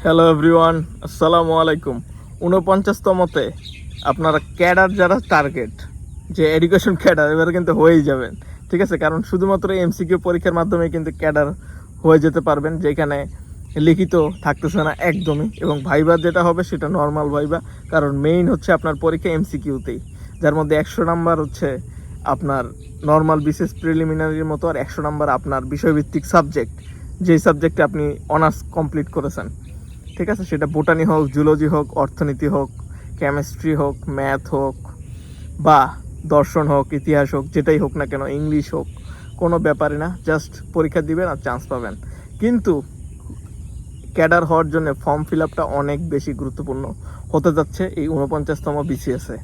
Hello everyone আসসালামু আলাইকুম উনপঞ্চাশতমতে আপনারা ক্যাডার যারা টার্গেট যে এডুকেশন ক্যাডার এবারে কিন্তু হয়েই যাবেন ঠিক আছে কারণ শুধুমাত্র এমসিকিউ পরীক্ষার মাধ্যমে কিন্তু ক্যাডার হয়ে যেতে পারবেন যেখানে লিখিত থাকতেছে না একদমই এবং ভাইবা যেটা হবে সেটা নর্মাল ভাইবা কারণ মেইন হচ্ছে আপনার পরীক্ষা এমসিকিউতেই যার মধ্যে একশো নাম্বার হচ্ছে আপনার নর্মাল বিশেষ প্রিলিমিনারির মতো আর একশো নাম্বার আপনার বিষয়ভিত্তিক সাবজেক্ট যেই সাবজেক্টে আপনি অনার্স কমপ্লিট করেছেন ঠিক আছে? সেটা বোটানি হোক, জুলজি হোক, অর্থনীতি হোক কেমিস্ট্রি হোক ম্যাথ হোক, বা দর্শন হোক, ইতিহাস হোক, যেটাই হোক না কেন ইংলিশ হোক, কোনো ব্যাপারে না জাস্ট পরীক্ষা দিবেন আর চান্স পাবেন। কিন্তু ক্যাডার হওয়ার জন্য ফর্ম ফিল আপটা অনেক বেশি গুরুত্বপূর্ণ। হতে যাচ্ছে এই উনপঞ্চাশতম বিসিএসে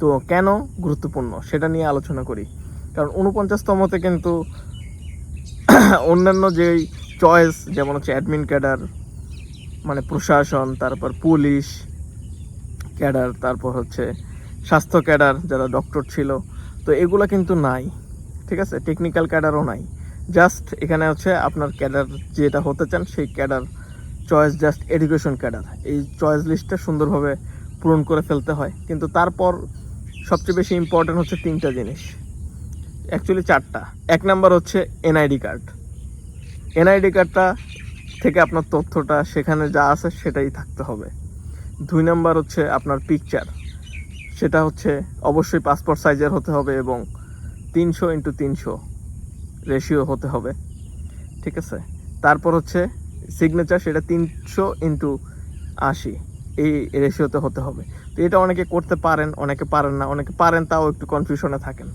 তো কেন গুরুত্বপূর্ণ? সেটা নিয়ে আলোচনা করি। কারণ উনপঞ্চাশতমতে কিন্তু অন্যান্য যেই চয়েস যেমন হচ্ছে অ্যাডমিন ক্যাডার মানে প্রশাসন, তারপর পুলিশ, ক্যাডার, তারপর হচ্ছে স্বাস্থ্য ক্যাডার যারা ডক্টর ছিল। তো এগুলো কিন্তু নাই, ঠিক আছে? টেকনিক্যাল ক্যাডারও নাই। জাস্ট এখানে হচ্ছে আপনার ক্যাডার যেটা হতে চান, সেই cadre choice just education cadre. এই চয়েস লিস্টটা সুন্দরভাবে পূরণ করে ফেলতে হয়। কিন্তু তারপর সবচেয়ে বেশি ইম্পর্টেন্ট হচ্ছে তিনটা জিনিস। অ্যাকচুয়ালি চারটা। এক নাম্বার হচ্ছে এনআইডি কার্ড এনআইডি কার্ডটা থেকে আপনার তথ্যটা সেখানে যা আছে সেটাই থাকতে হবে। দুই নাম্বার হচ্ছে আপনার পিকচার সেটা হচ্ছে অবশ্যই পাসপোর্ট সাইজের হতে হবে এবং তিনশো ইন্টু তিনশো রেশিও হতে হবে। ঠিক আছে? তারপর হচ্ছে সিগনেচার সেটা তিনশো ইন্টু আশি। এই রেশিওতে হতে হবে। তো এটা অনেকে করতে পারেন, অনেকে পারেন না, অনেকে পারেন তাও একটু কনফিউশনে থাকেন।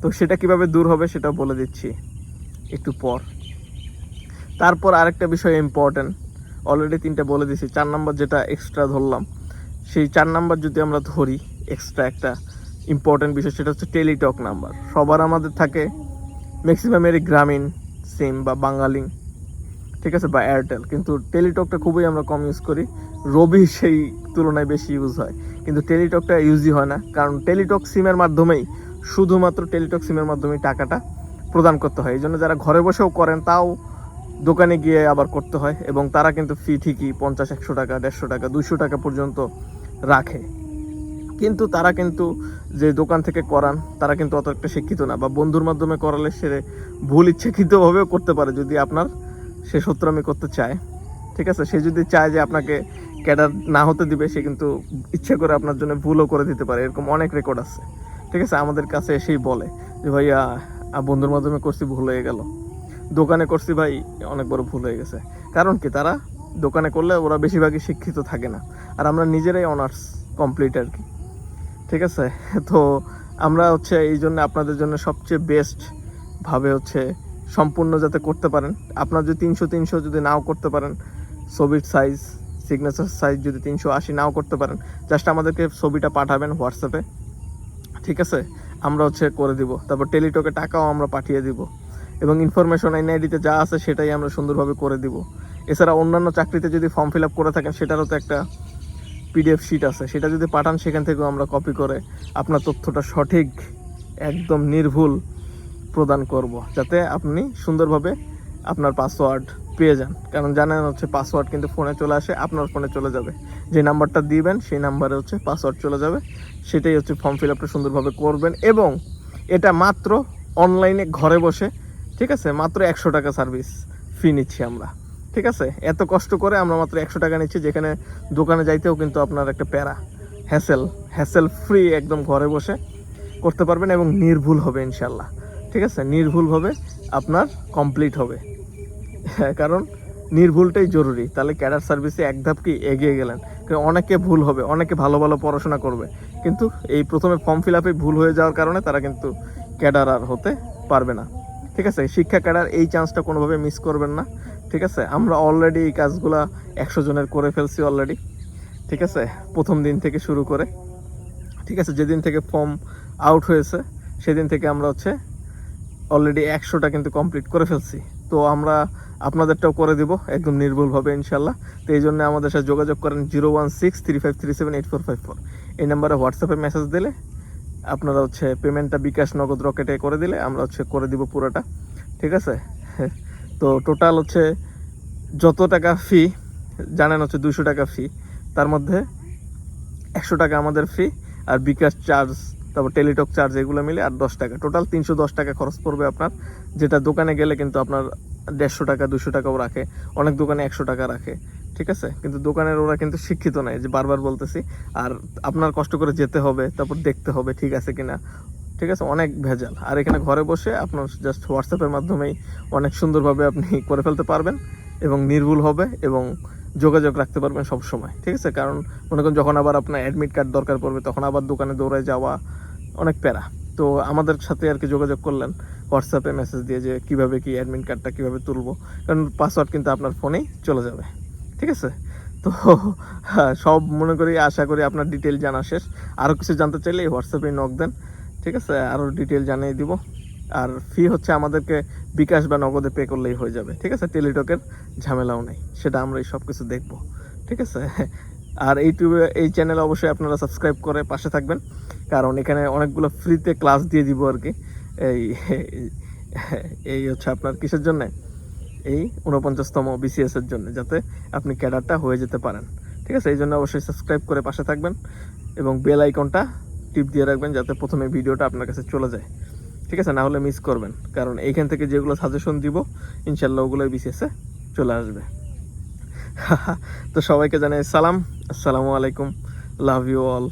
তো সেটা কীভাবে দূর হবে সেটাও বলে দিচ্ছি। একটু পর। তারপর আরেকটা বিষয় ইম্পর্টেন্ট অলরেডি তিনটা বলে দিছি চার নাম্বার যেটা এক্সট্রা ধরলাম, সেই চার নাম্বার যদি আমরা ধরি এক্সট্রা একটা ইম্পর্টেন্ট বিষয়, সেটা হচ্ছে টেলিটক নাম্বার সবার আমাদের থাকে ম্যাক্সিমামেরই গ্রামীণ সিম বা বাঙালি, ঠিক আছে, বা এয়ারটেল কিন্তু টেলিটকটা খুবই আমরা কম ইউজ করি। রবি সেই তুলনায় বেশি ইউজ হয়। কিন্তু টেলিটকটা ইউজই হয় না। কারণ টেলিটক সিমের মাধ্যমেই শুধুমাত্র টেলিটক সিমের মাধ্যমেই টাকাটা প্রদান করতে হয়। এই জন্য যারা ঘরে বসেও করেন, তাও দোকানে গিয়ে আবার করতে হয় এবং তারা কিন্তু ফি ঠিকই পঞ্চাশ, একশো টাকা, দেড়শো টাকা দুশো টাকা পর্যন্ত রাখে। কিন্তু তারা কিন্তু যে দোকান থেকে করান, তারা কিন্তু অত একটা শিক্ষিত না বা বন্ধুর মাধ্যমে করালে সে ভুল ইচ্ছাকৃতভাবেও করতে পারে যদি আপনার সে সত্রামি করতে চায়। ঠিক আছে? সে যদি চায় যে আপনাকে ক্যাডার না হতে দিবে, সে কিন্তু ইচ্ছে করে আপনার জন্য ভুলও করে দিতে পারে। এরকম অনেক রেকর্ড আছে। ঠিক আছে? আমাদের কাছে এসেই বলে যে, ভাইয়া বন্ধুর মাধ্যমে করছি, ভুল হয়ে গেল। দোকানে করছি ভাই, অনেক বড় ভুল হয়ে গেছে। কারণ কি, তারা দোকানে করলে ওরা বেশিরভাগই শিক্ষিত থাকে না। আর আমরা নিজেরাই অনার্স কমপ্লিট আর কি। ঠিক আছে? তো আমরা হচ্ছে এই জন্য আপনাদের জন্য সবচেয়ে বেস্ট ভাবে হচ্ছে সম্পূর্ণ যাতে করতে পারেন। আপনার যদি তিনশো তিনশো যদি নাও করতে পারেন, ছবির সাইজ সিগনেচার সাইজ যদি তিনশো আশি নাও করতে পারেন জাস্ট আমাদেরকে ছবিটা পাঠাবেন হোয়াটসঅ্যাপে। ঠিক আছে? আমরা হচ্ছে করে দিব। তারপর টেলিটকে টাকাও আমরা পাঠিয়ে দিব। এবং ইনফরমেশন এনআইডিতে যা আছে সেটাই আমরা সুন্দরভাবে করে দিব। এছাড়া অন্যান্য চাকরিতে যদি ফর্ম ফিল আপ করে থাকেন, সেটারও তো একটা পিডিএফ শিট আছে। সেটা যদি পাঠান, সেখান থেকেও আমরা কপি করে আপনার তথ্যটা সঠিক, একদম নির্ভুল প্রদান করব, যাতে আপনি সুন্দরভাবে আপনার পাসওয়ার্ড পেয়ে যান। কারণ জানেন হচ্ছে পাসওয়ার্ড কিন্তু ফোনে চলে আসে, আপনার ফোনে চলে যাবে। যে নাম্বারটা দিবেন, সেই নাম্বারে হচ্ছে পাসওয়ার্ড চলে যাবে। সেটাই হচ্ছে ফর্ম ফিল আপটা সুন্দরভাবে করবেন এবং এটা মাত্র অনলাইনে ঘরে বসে ঠিক আছে? মাত্র একশো টাকা সার্ভিস ফি নিচ্ছি আমরা। ঠিক আছে? এত কষ্ট করে আমরা মাত্র একশো টাকা নিচ্ছি যেখানে দোকানে যাইতেও কিন্তু আপনার একটা প্যারা হ্যাসেল হ্যাসেল ফ্রি একদম ঘরে বসে করতে পারবেন এবং নির্ভুল হবে ইনশাল্লাহ ঠিক আছে? নির্ভুলভাবে আপনার কমপ্লিট হবে। হ্যাঁ, কারণ নির্ভুলটাই জরুরি। তাহলে ক্যাডার সার্ভিসে এক ধাপ কি এগিয়ে গেলেন? অনেকে ভুল হবে অনেকে ভালো ভালো পড়াশোনা করবে। কিন্তু এই প্রথমে ফর্ম ফিল আপে ভুল হয়ে যাওয়ার কারণে তারা কিন্তু ক্যাডার আর হতে পারবে না। ঠিক আছে? শিক্ষা ক্যাডার এই চান্সটা কোনোভাবে মিস করবেন না, ঠিক আছে? আমরা অলরেডি এই কাজগুলা একশো জনের করে ফেলছি অলরেডি ঠিক আছে? প্রথম দিন থেকে শুরু করে, ঠিক আছে? যেদিন থেকে ফর্ম আউট হয়েছে, সেদিন থেকে আমরা হচ্ছে অলরেডি একশোটা কিন্তু কমপ্লিট করে ফেলছি। তো আমরা আপনাদেরটাও করে দিব, একদম নির্ভুলভাবে ইনশাল্লাহ তো এই জন্য আমাদের সাথে যোগাযোগ করেন zero one six three five three seven eight four five four. এই নাম্বারে হোয়াটসঅ্যাপে মেসেজ দিলে আপনারা হচ্ছে পেমেন্টটা বিকাশ নগদ রকেটে করে দিলে আমরা হচ্ছে করে দিব পুরোটা, ঠিক আছে? তো টোটাল হচ্ছে যত টাকা ফি জানেন হচ্ছে দুশো টাকা ফি তার মধ্যে একশো টাকা আমাদের ফি আর বিকাশ চার্জ তারপর টেলিটক চার্জ এগুলো মিলে আর দশ টাকা। টোটাল তিনশো দশ টাকা খরচ পড়বে আপনার, যেটা দোকানে গেলে কিন্তু আপনার দেড়শো টাকা দুশো টাকাও রাখে, অনেক দোকানে একশো টাকা রাখে। ঠিক আছে? কিন্তু দোকানের ওরা কিন্তু শিক্ষিত নয় যে বারবার বলতেছি, আর আপনার কষ্ট করে যেতে হবে, তারপর দেখতে হবে ঠিক আছে কিনা। ঠিক আছে? অনেক ভেজাল। আর এখানে ঘরে বসে আপনার জাস্ট হোয়াটসঅ্যাপের মাধ্যমেই অনেক সুন্দরভাবে আপনি করে ফেলতে পারবেন এবং নির্ভুল হবে এবং যোগাযোগ রাখতে পারবেন সব সময় ঠিক আছে? কারণ মনে করেন যখন আবার আপনার অ্যাডমিট কার্ড দরকার পড়বে, তখন আবার দোকানে দৌড়ে যাওয়া অনেক প্যারা। তো আমাদের সাথে আর কি যোগাযোগ করলেন হোয়াটসঅ্যাপে মেসেজ দিয়ে যে কীভাবে কি অ্যাডমিট কার্ডটা কীভাবে তুলবো। কারণ পাসওয়ার্ড কিন্তু আপনার ফোনেই চলে যাবে। ঠিক আছে? তো হ্যাঁ, সব মনে করি আশা করি আপনার ডিটেল জানা শেষ। আরও কিছু জানতে চাইলে এই হোয়াটসঅ্যাপে নক দেন ঠিক আছে? আরও ডিটেল জানিয়ে দিব। আর ফি হচ্ছে আমাদেরকে বিকাশ বা নগদে পে করলেই হয়ে যাবে ঠিক আছে? টেলিটকের ঝামেলাও নেই সেটা আমরা এই সব কিছু দেখব ঠিক আছে? আর ইউটিউবে এই চ্যানেলে অবশ্যই আপনারা সাবস্ক্রাইব করে পাশে থাকবেন। কারণ এখানে অনেকগুলো ফ্রিতে ক্লাস দিয়ে দিব আর কি। এই এই হচ্ছে আপনার কিসের জন্য? এই উনপঞ্চাশতম বিসিএস এর জন্য যাতে আপনি ক্যাডারটা হয়ে যেতে পারেন। ঠিক আছে? এই জন্য অবশ্যই সাবস্ক্রাইব করে পাশে থাকবেন এবং বেল আইকনটা টিপ দিয়ে রাখবেন যাতে প্রথমে ভিডিওটা আপনার কাছে চলে যায়। ঠিক আছে? না হলে মিস করবেন, কারণ এইখান থেকে যেগুলো সাজেশন দিব ইনশাল্লাহ ওগুলো বিসিএসে চলে আসবে। তো সবাইকে জানাই সালাম। আসসালামু আলাইকুম। Love you all